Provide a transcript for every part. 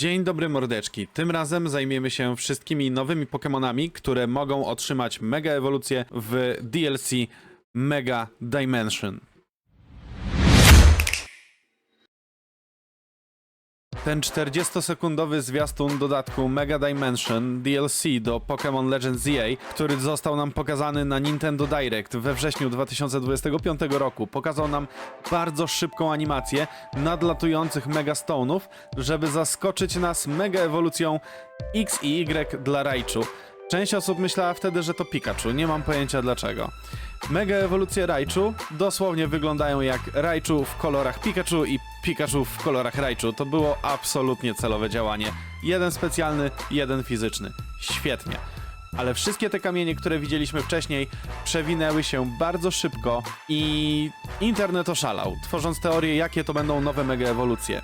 Dzień dobry mordeczki. Tym razem zajmiemy się wszystkimi nowymi Pokémonami, które mogą otrzymać mega ewolucję w DLC Mega Dimension. Ten 40-sekundowy zwiastun dodatku Mega Dimension DLC do Pokémon Legends ZA, który został nam pokazany na Nintendo Direct we wrześniu 2025 roku, pokazał nam bardzo szybką animację nadlatujących Mega Stone'ów, żeby zaskoczyć nas mega ewolucją X i Y dla Raichu. Część osób myślała wtedy, że to Pikachu, nie mam pojęcia dlaczego. Mega ewolucje Raichu dosłownie wyglądają jak Raichu w kolorach Pikachu i Pikachu w kolorach Raichu. To było absolutnie celowe działanie. Jeden specjalny, jeden fizyczny. Świetnie. Ale wszystkie te kamienie, które widzieliśmy wcześniej, przewinęły się bardzo szybko i internet oszalał, tworząc teorię, jakie to będą nowe mega ewolucje.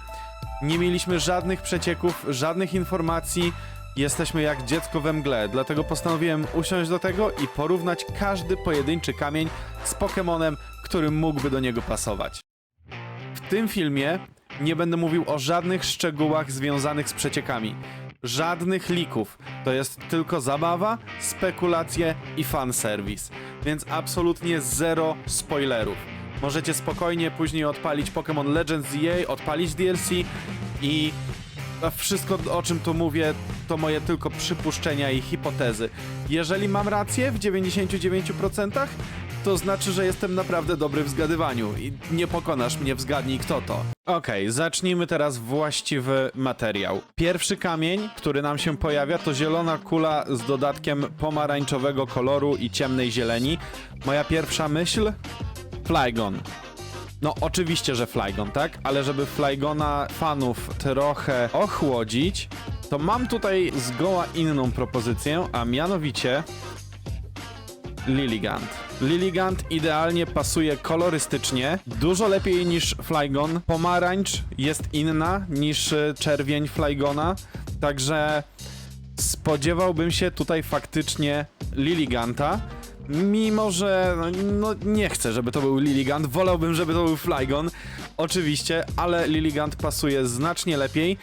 Nie mieliśmy żadnych przecieków, żadnych informacji. Jesteśmy jak dziecko we mgle, dlatego postanowiłem usiąść do tego i porównać każdy pojedynczy kamień z Pokemonem, który mógłby do niego pasować. Tym filmie nie będę mówił o żadnych szczegółach związanych z przeciekami. Żadnych lików. To jest tylko zabawa, spekulacje i fanserwis. Więc absolutnie zero spoilerów. Możecie spokojnie później odpalić Pokémon Legends ZA, odpalić DLC i wszystko, o czym tu mówię, to moje tylko przypuszczenia i hipotezy. Jeżeli mam rację w 99%, to znaczy, że jestem naprawdę dobry w zgadywaniu i nie pokonasz mnie w zgadnij kto to. Okej, zacznijmy teraz właściwy materiał. Pierwszy kamień, który nam się pojawia, to zielona kula z dodatkiem pomarańczowego koloru i ciemnej zieleni. Moja pierwsza myśl? Flygon. No oczywiście, że Flygon, tak? Ale żeby Flygona fanów trochę ochłodzić, to mam tutaj zgoła inną propozycję, a mianowicie Lilligant. Lilligant idealnie pasuje kolorystycznie, dużo lepiej niż Flygon. Pomarańcz jest inna niż y, czerwień Flygona, także spodziewałbym się tutaj faktycznie Lilliganta. Mimo, że no, no, nie chcę, żeby to był Lilligant, wolałbym, żeby to był Flygon, oczywiście, ale Lilligant pasuje znacznie lepiej.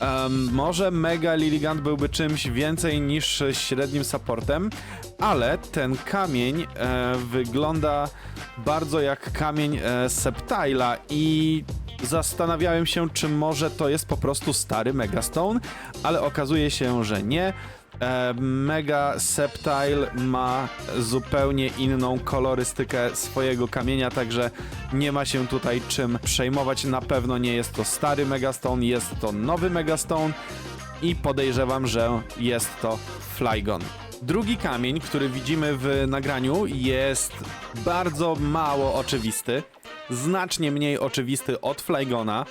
Em, może Mega Lilligant byłby czymś więcej niż średnim supportem, ale ten kamień e, wygląda bardzo jak kamień e, i zastanawiałem się, czy może to jest po prostu stary Megastone, ale okazuje się, że nie. E, Mega Septile ma zupełnie inną kolorystykę swojego kamienia, także nie ma się tutaj czym przejmować. Na pewno nie jest to stary Megastone, jest to nowy Megastone i podejrzewam, że jest to Flygon. Drugi kamień, który widzimy w nagraniu, jest bardzo mało oczywisty, znacznie mniej oczywisty od Flygona.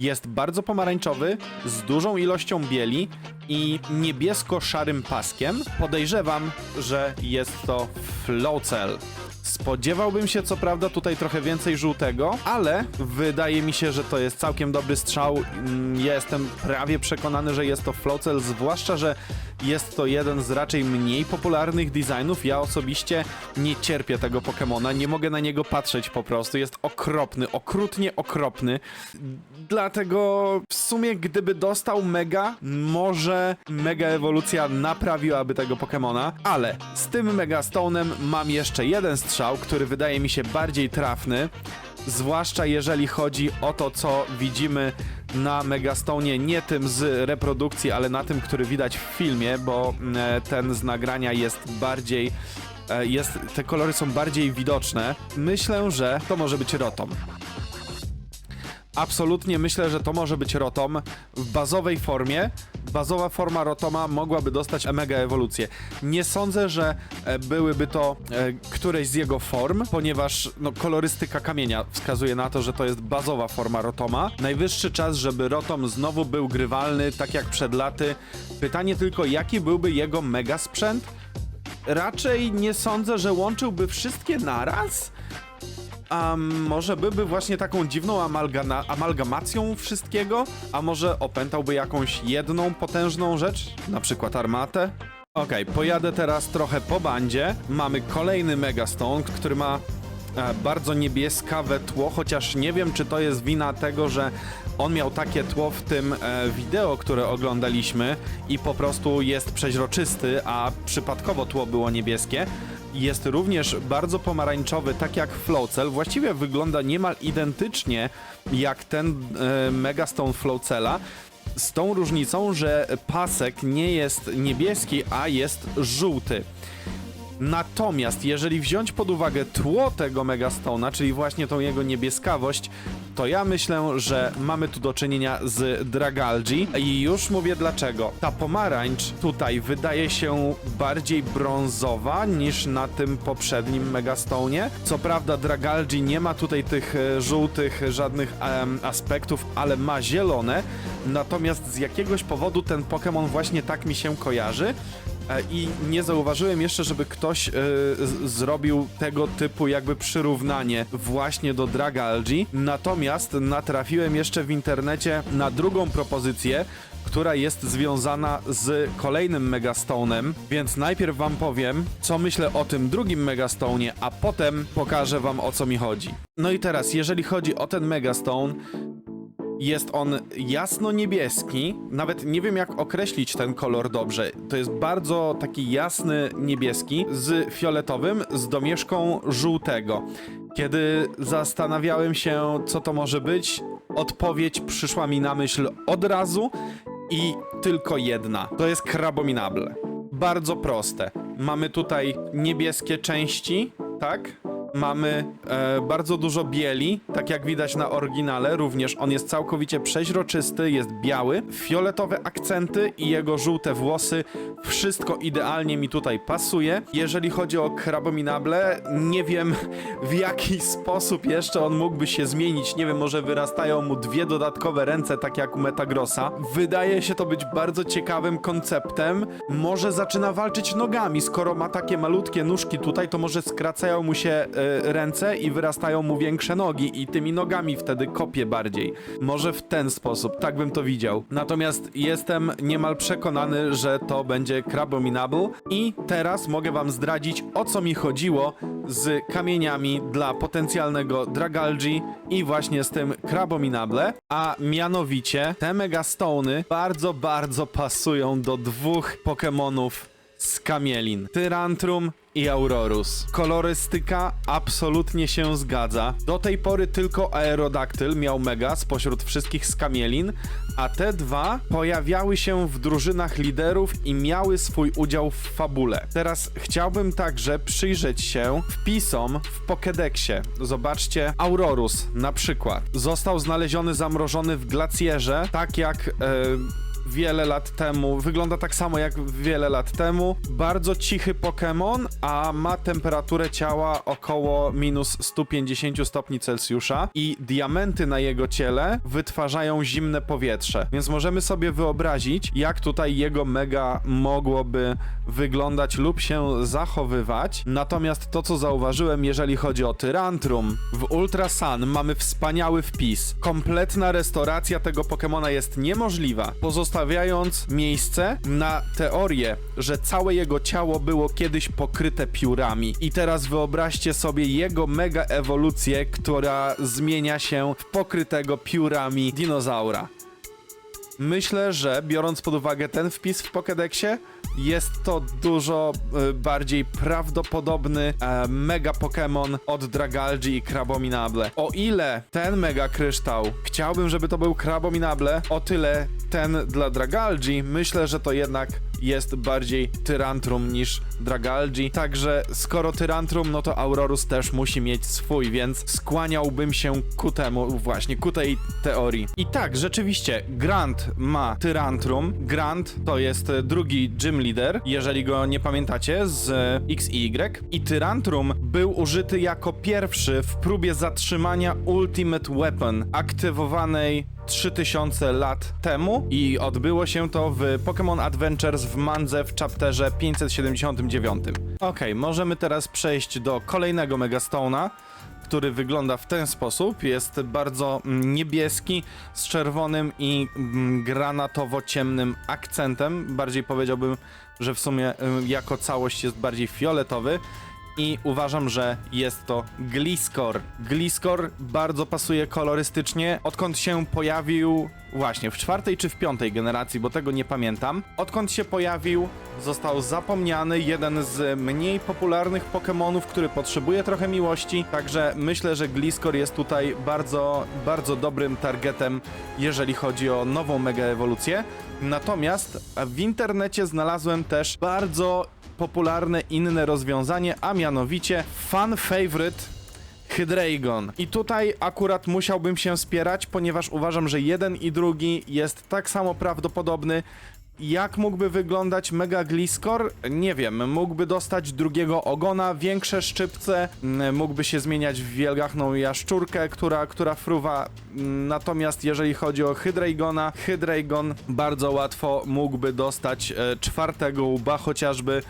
Jest bardzo pomarańczowy, z dużą ilością bieli i niebiesko-szarym paskiem. Podejrzewam, że jest to Flowcell. Spodziewałbym się co prawda tutaj trochę więcej żółtego, ale wydaje mi się, że to jest całkiem dobry strzał. Mm, Ja jestem prawie przekonany, że jest to Flowcell, zwłaszcza, że jest to jeden z raczej mniej popularnych designów. Ja osobiście nie cierpię tego Pokemona, nie mogę na niego patrzeć po prostu. Jest okropny, okrutnie okropny. Dlatego w sumie gdyby dostał Mega, może Mega ewolucja naprawiłaby tego Pokemona, ale z tym Mega Stone'em mam jeszcze jeden strzał, który wydaje mi się bardziej trafny. Zwłaszcza jeżeli chodzi o to, co widzimy na Megastonie, nie tym z reprodukcji, ale na tym, który widać w filmie, bo e, ten z nagrania jest bardziej. e, Jest, te kolory są bardziej widoczne. Myślę, że to może być Rotom. Absolutnie myślę, że to może być Rotom w bazowej formie. Bazowa forma Rotoma mogłaby dostać mega ewolucję. Nie sądzę, że e, byłyby to e, któreś z jego form, ponieważ no, kolorystyka kamienia wskazuje na to, że to jest bazowa forma Rotoma. Najwyższy czas, żeby Rotom znowu był grywalny, tak jak przed laty. Pytanie tylko, jaki byłby jego mega sprzęt? Raczej nie sądzę, że łączyłby wszystkie naraz. A może byłby właśnie taką dziwną amalgana- amalgamacją wszystkiego? A może opętałby jakąś jedną potężną rzecz? Na przykład armatę? Okej, pojadę teraz trochę po bandzie. Mamy kolejny Megastone, który ma e, bardzo niebieskawe tło, chociaż nie wiem, czy to jest wina tego, że on miał takie tło w tym e, wideo, które oglądaliśmy i po prostu jest przeźroczysty, a przypadkowo tło było niebieskie. Jest również bardzo pomarańczowy, tak jak Flowcell. Właściwie wygląda niemal identycznie jak ten e, Megastone Flowcella. Z tą różnicą, że pasek nie jest niebieski, a jest żółty. Natomiast jeżeli wziąć pod uwagę tło tego Megastona, czyli właśnie tą jego niebieskawość, to ja myślę, że mamy tu do czynienia z Dragalgi i już mówię dlaczego. Ta pomarańcz tutaj wydaje się bardziej brązowa niż na tym poprzednim Megastonie. Co prawda Dragalgi nie ma tutaj tych e, żółtych żadnych em, aspektów, ale ma zielone. Natomiast z jakiegoś powodu ten Pokémon właśnie tak mi się kojarzy. E, I nie zauważyłem jeszcze, żeby ktoś z- zrobił tego typu jakby przyrównanie właśnie do Dragalgi. Natomiast natrafiłem jeszcze w internecie na drugą propozycję, która jest związana z kolejnym Megastonem, więc najpierw wam powiem, co myślę o tym drugim Megastonie, a potem pokażę wam o co mi chodzi. No i teraz, jeżeli chodzi o ten Megastone, jest on jasno-niebieski. Nawet nie wiem, jak określić ten kolor dobrze. To jest bardzo taki jasny niebieski z fioletowym, z domieszką żółtego. Kiedy zastanawiałem się, co to może być, odpowiedź przyszła mi na myśl od razu i tylko jedna. To jest Crabominable. Bardzo proste. Mamy tutaj niebieskie części, tak? Mamy e, bardzo dużo bieli, tak jak widać na oryginale, również on jest całkowicie przeźroczysty, jest biały, fioletowe akcenty i jego żółte włosy, wszystko idealnie mi tutaj pasuje. Jeżeli chodzi o Crabominable, nie wiem w jaki sposób jeszcze on mógłby się zmienić, nie wiem, może wyrastają mu dwie dodatkowe ręce, tak jak u Metagrossa. Wydaje się to być bardzo ciekawym konceptem, może zaczyna walczyć nogami, skoro ma takie malutkie nóżki tutaj, to może skracają mu się e, ręce i wyrastają mu większe nogi i tymi nogami wtedy kopie bardziej. Może w ten sposób, tak bym to widział. Natomiast jestem niemal przekonany, że to będzie Crabominable i teraz mogę wam zdradzić o co mi chodziło z kamieniami dla potencjalnego Dragalgi i właśnie z tym Crabominable, a mianowicie te Megastony bardzo, bardzo pasują do dwóch Pokémonów z kamielin. Tyrantrum i Aurorus. Kolorystyka absolutnie się zgadza. Do tej pory tylko Aerodactyl miał mega spośród wszystkich skamielin, a te dwa pojawiały się w drużynach liderów i miały swój udział w fabule. Teraz chciałbym także przyjrzeć się wpisom w Pokédexie. Zobaczcie, Aurorus na przykład został znaleziony zamrożony w glacjerze, tak jak... E, wiele lat temu. Wygląda tak samo jak wiele lat temu. Bardzo cichy Pokémon, a ma temperaturę ciała około minus 150 stopni Celsjusza i diamenty na jego ciele wytwarzają zimne powietrze. Więc możemy sobie wyobrazić, jak tutaj jego mega mogłoby wyglądać lub się zachowywać. Natomiast to, co zauważyłem, jeżeli chodzi o Tyrantrum, w Ultra Sun mamy wspaniały wpis. Kompletna restauracja tego Pokémona jest niemożliwa, pozostawiając miejsce na teorię, że całe jego ciało było kiedyś pokryte piórami. I teraz wyobraźcie sobie jego mega ewolucję, która zmienia się w pokrytego piórami dinozaura. Myślę, że biorąc pod uwagę ten wpis w Pokédexie, jest to dużo y, bardziej prawdopodobny e, mega Pokémon od Dragalgi i Crabominable. O ile ten mega kryształ chciałbym, żeby to był Crabominable, o tyle ten dla Dragalgi myślę, że to jednak jest bardziej Tyrantrum niż Dragalgi. Także skoro Tyrantrum, no to Aurorus też musi mieć swój, więc skłaniałbym się ku temu, właśnie ku tej teorii. I tak, rzeczywiście, Grant ma Tyrantrum. Grant to jest drugi gym leader, jeżeli go nie pamiętacie, z X i Y. I Tyrantrum był użyty jako pierwszy w próbie zatrzymania Ultimate Weapon aktywowanej 3000 lat temu i odbyło się to w Pokémon Adventures w Mandze w chapterze 579. Okej, możemy teraz przejść do kolejnego Megastona, który wygląda w ten sposób. Jest bardzo mm, niebieski z czerwonym i mm, granatowo-ciemnym akcentem. Bardziej powiedziałbym, że w sumie y, jako całość jest bardziej fioletowy. I uważam, że jest to Gliscor. Gliscor bardzo pasuje kolorystycznie, odkąd się pojawił właśnie w czwartej czy w piątej generacji, bo tego nie pamiętam. Odkąd się pojawił, został zapomniany, jeden z mniej popularnych Pokémonów, który potrzebuje trochę miłości, także myślę, że Gliscor jest tutaj bardzo, bardzo dobrym targetem, jeżeli chodzi o nową mega ewolucję. Natomiast w internecie znalazłem też bardzo popularne inne rozwiązanie, a mianowicie fan favorite Hydreigon. I tutaj akurat musiałbym się spierać, ponieważ uważam, że jeden i drugi jest tak samo prawdopodobny. Jak mógłby wyglądać Mega Gliscor? Nie wiem, mógłby dostać drugiego ogona, większe szczypce, mm, mógłby się zmieniać w wielgachną jaszczurkę, która, która fruwa. Mm, Natomiast jeżeli chodzi o Hydreigona, Hydreigon bardzo łatwo mógłby dostać e, czwartego łba, chociażby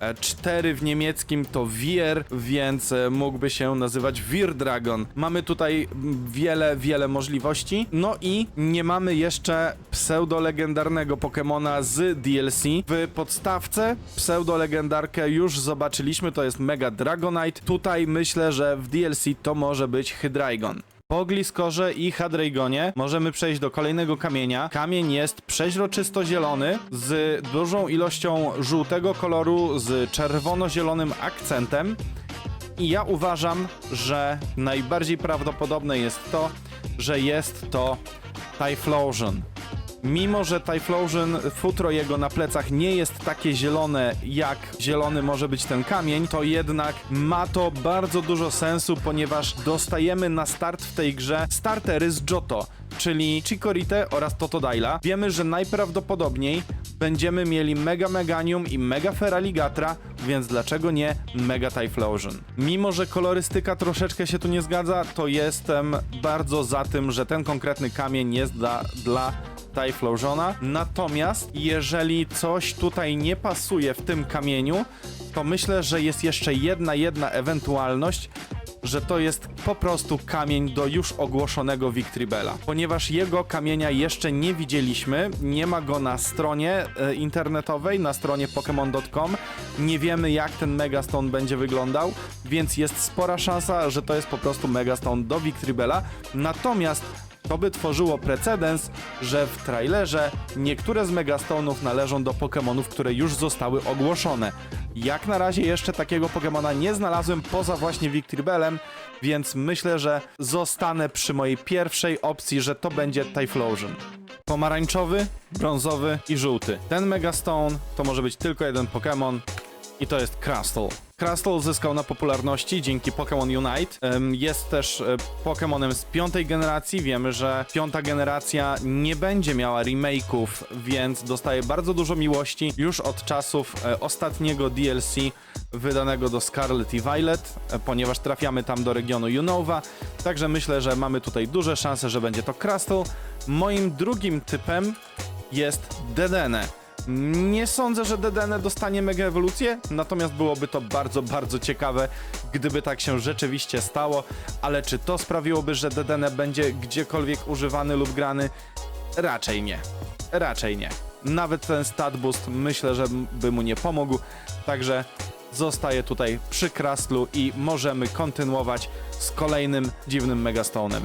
E, Cztery w niemieckim to Wir, więc e, mógłby się nazywać Wir Dragon. Mamy tutaj wiele, wiele możliwości. No i nie mamy jeszcze pseudolegendarnego Pokemona z DLC. W podstawce pseudolegendarkę już zobaczyliśmy, to jest Mega Dragonite. Tutaj myślę, że w DLC to może być Hydreigon. Po Gliskorze i Hadreigonie możemy przejść do kolejnego kamienia. Kamień jest przeźroczysto-zielony z dużą ilością żółtego koloru z czerwono-zielonym akcentem. I ja uważam, że najbardziej prawdopodobne jest to, że jest to Typhlosion. Mimo, że Typhlosion, futro jego na plecach nie jest takie zielone, jak zielony może być ten kamień, to jednak ma to bardzo dużo sensu, ponieważ dostajemy na start w tej grze startery z Johto, czyli Chikorite oraz Totodile. Wiemy, że najprawdopodobniej będziemy mieli Mega Meganium i Mega Feraligatr, więc dlaczego nie Mega Typhlosion? Mimo, że kolorystyka troszeczkę się tu nie zgadza, to jestem bardzo za tym, że ten konkretny kamień jest dla, dla Typhlosiona. Natomiast jeżeli coś tutaj nie pasuje w tym kamieniu, to myślę, że jest jeszcze jedna, jedna ewentualność, że to jest po prostu kamień do już ogłoszonego Victribella. Ponieważ jego kamienia jeszcze nie widzieliśmy, nie ma go na stronie e, internetowej, na stronie pokemon.com, nie wiemy jak ten Megastone będzie wyglądał, więc jest spora szansa, że to jest po prostu Megastone do Victribella. Natomiast to by tworzyło precedens, że w trailerze niektóre z Megastonów należą do Pokémonów, które już zostały ogłoszone. Jak na razie jeszcze takiego Pokémona nie znalazłem poza właśnie Victreebelem, więc myślę, że zostanę przy mojej pierwszej opcji, że to będzie Typhlosion. Pomarańczowy, brązowy i żółty. Ten Megastone to może być tylko jeden Pokémon i to jest Crustle. Crustle zyskał na popularności dzięki Pokémon Unite. Jest też e, Pokémonem z piątej generacji. Wiemy, że piąta generacja nie będzie miała remake'ów, więc dostaje bardzo dużo miłości już od czasów e, ostatniego DLC wydanego do Scarlet i Violet, e, ponieważ trafiamy tam do regionu Unova. Także myślę, że mamy tutaj duże szanse, że będzie to Crustle. Moim drugim typem jest Dedenne. Nie sądzę, że Dedenne dostanie mega ewolucję, natomiast byłoby to bardzo, bardzo ciekawe, gdyby tak się rzeczywiście stało, ale czy to sprawiłoby, że Dedenne będzie gdziekolwiek używany lub grany? Raczej nie. Raczej nie. Nawet ten stat boost myślę, że by mu nie pomógł, także zostaje tutaj przy Kraslu i możemy kontynuować z kolejnym dziwnym Megastonem.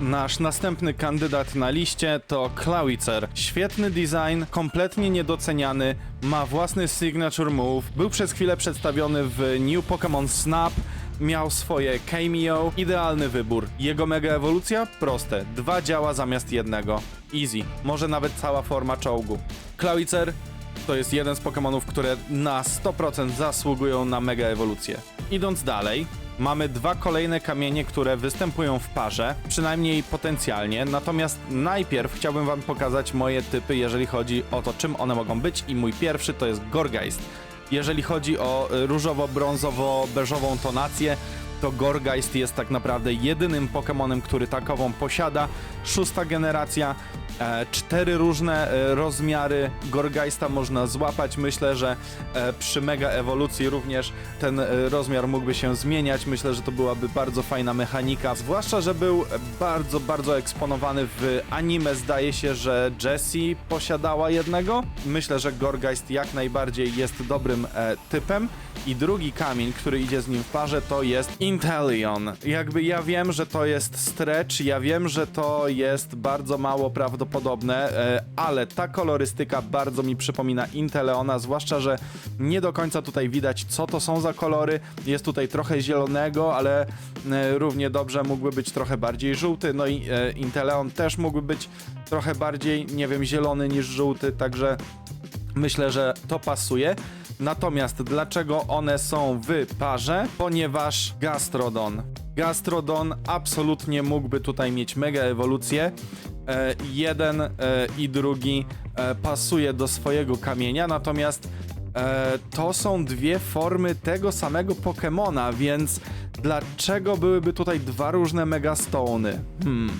Nasz następny kandydat na liście to Clawicer. Świetny design, kompletnie niedoceniany, ma własny signature move, był przez chwilę przedstawiony w New Pokémon Snap, miał swoje cameo, idealny wybór. Jego mega ewolucja? Proste, dwa działa zamiast jednego. Easy, może nawet cała forma czołgu. Clawicer to jest jeden z Pokémonów, które na 100% zasługują na mega ewolucję. Idąc dalej, mamy dwa kolejne kamienie, które występują w parze, przynajmniej potencjalnie. Natomiast najpierw chciałbym Wam pokazać moje typy, jeżeli chodzi o to, czym one mogą być. I mój pierwszy to jest Gorgeist. Jeżeli chodzi o y, różowo-brązowo-beżową tonację, to Gorgeist jest tak naprawdę jedynym Pokemonem, który takową posiada. Szósta generacja, e, cztery różne e, rozmiary Gorgeista można złapać. Myślę, że e, przy mega ewolucji również ten e, rozmiar mógłby się zmieniać. Myślę, że to byłaby bardzo fajna mechanika. Zwłaszcza, że był bardzo, bardzo eksponowany w anime. Zdaje się, że Jessie posiadała jednego. Myślę, że Gorgeist jak najbardziej jest dobrym e, typem. I drugi kamień, który idzie z nim w parze, to jest Inteleon. Jakby ja wiem, że to jest stretch, ja wiem, że to jest bardzo mało prawdopodobne, e, ale ta kolorystyka bardzo mi przypomina Inteleona, zwłaszcza, że nie do końca tutaj widać, co to są za kolory. Jest tutaj trochę zielonego, ale e, równie dobrze mógłby być trochę bardziej żółty. No i e, Inteleon też mógłby być trochę bardziej, nie wiem, zielony niż żółty, także Myślę, że to pasuje. Natomiast dlaczego one są w parze? Ponieważ Gastrodon. Gastrodon absolutnie mógłby tutaj mieć mega ewolucję. E, jeden e, i drugi e, pasuje do swojego kamienia, natomiast e, to są dwie formy tego samego Pokemona, więc dlaczego byłyby tutaj dwa różne Megastony? Hmm.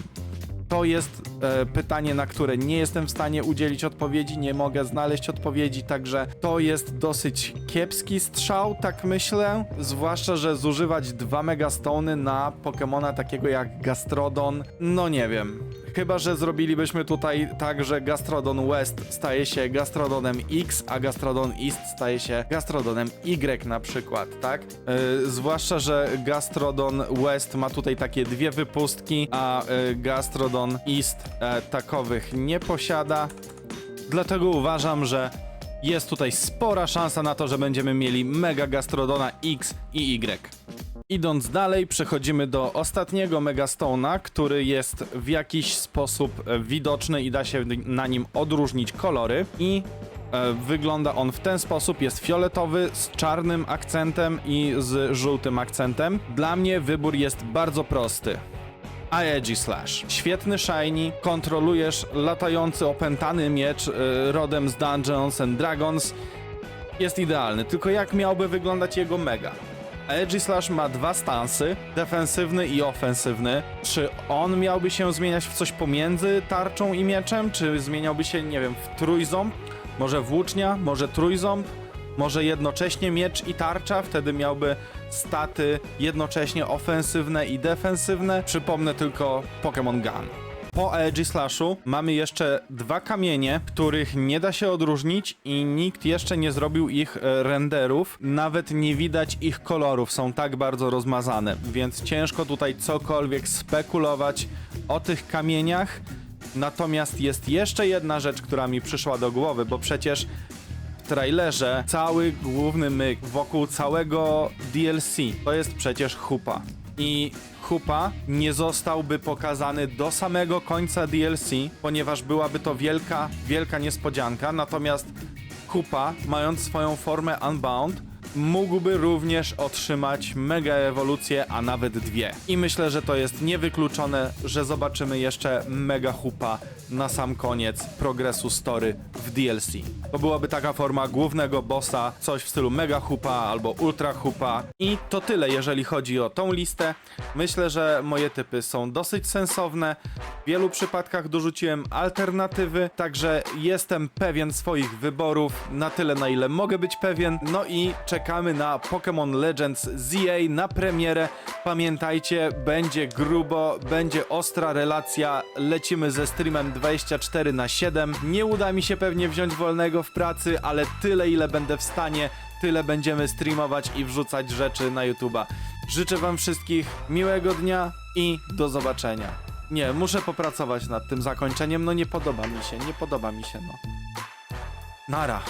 To jest e, pytanie, na które nie jestem w stanie udzielić odpowiedzi, nie mogę znaleźć odpowiedzi, także to jest dosyć kiepski strzał, tak myślę. Zwłaszcza, że zużywać dwa megastony na Pokemona takiego jak Gastrodon, no nie wiem. Chyba, że zrobilibyśmy tutaj tak, że Gastrodon West staje się Gastrodonem X, a Gastrodon East staje się Gastrodonem Y na przykład, tak? Yy, zwłaszcza, że Gastrodon West ma tutaj takie dwie wypustki, a yy, Gastrodon East e, takowych nie posiada. Dlatego uważam, że jest tutaj spora szansa na to, że będziemy mieli Mega Gastrodona X i Y. Idąc dalej, przechodzimy do ostatniego Megastona, który jest w jakiś sposób e, widoczny i da się na nim odróżnić kolory. I e, wygląda on w ten sposób: jest fioletowy z czarnym akcentem i z żółtym akcentem. Dla mnie wybór jest bardzo prosty. Aegi Slash. Świetny shiny, kontrolujesz latający opętany miecz y, rodem z Dungeons and Dragons. Jest idealny, tylko jak miałby wyglądać jego mega? Aegi Slash ma dwa stansy, defensywny i ofensywny. Czy on miałby się zmieniać w coś pomiędzy tarczą i mieczem? Czy zmieniałby się, nie wiem, w trójząb? Może włócznia? Może trójząb? Może jednocześnie miecz i tarcza, wtedy miałby staty jednocześnie ofensywne i defensywne. Przypomnę tylko Pokémon Gun. Po Aegi Slashu mamy jeszcze dwa kamienie, których nie da się odróżnić i nikt jeszcze nie zrobił ich e, renderów. Nawet nie widać ich kolorów, są tak bardzo rozmazane, więc ciężko tutaj cokolwiek spekulować o tych kamieniach. Natomiast jest jeszcze jedna rzecz, która mi przyszła do głowy, bo przecież w trailerze cały główny myk wokół całego DLC to jest przecież Hupa. I Hupa nie zostałby pokazany do samego końca DLC, ponieważ byłaby to wielka, wielka niespodzianka. Natomiast Hupa, mając swoją formę Unbound, mógłby również otrzymać mega ewolucję, a nawet dwie. I myślę, że to jest niewykluczone, że zobaczymy jeszcze mega hupa na sam koniec progresu story w DLC. To byłaby taka forma głównego bossa, coś w stylu mega hupa albo ultra hupa. I to tyle, jeżeli chodzi o tą listę. Myślę, że moje typy są dosyć sensowne. W wielu przypadkach dorzuciłem alternatywy, także jestem pewien swoich wyborów na tyle, na ile mogę być pewien. No i czekamy na Pokémon Legends ZA na premierę. Pamiętajcie, będzie grubo, będzie ostra relacja. Lecimy ze streamem 24 na 7. Nie uda mi się pewnie wziąć wolnego w pracy, ale tyle, ile będę w stanie, tyle będziemy streamować i wrzucać rzeczy na YouTube'a. Życzę Wam wszystkich miłego dnia i do zobaczenia. Nie, muszę popracować nad tym zakończeniem, no nie podoba mi się, nie podoba mi się, no. Nara.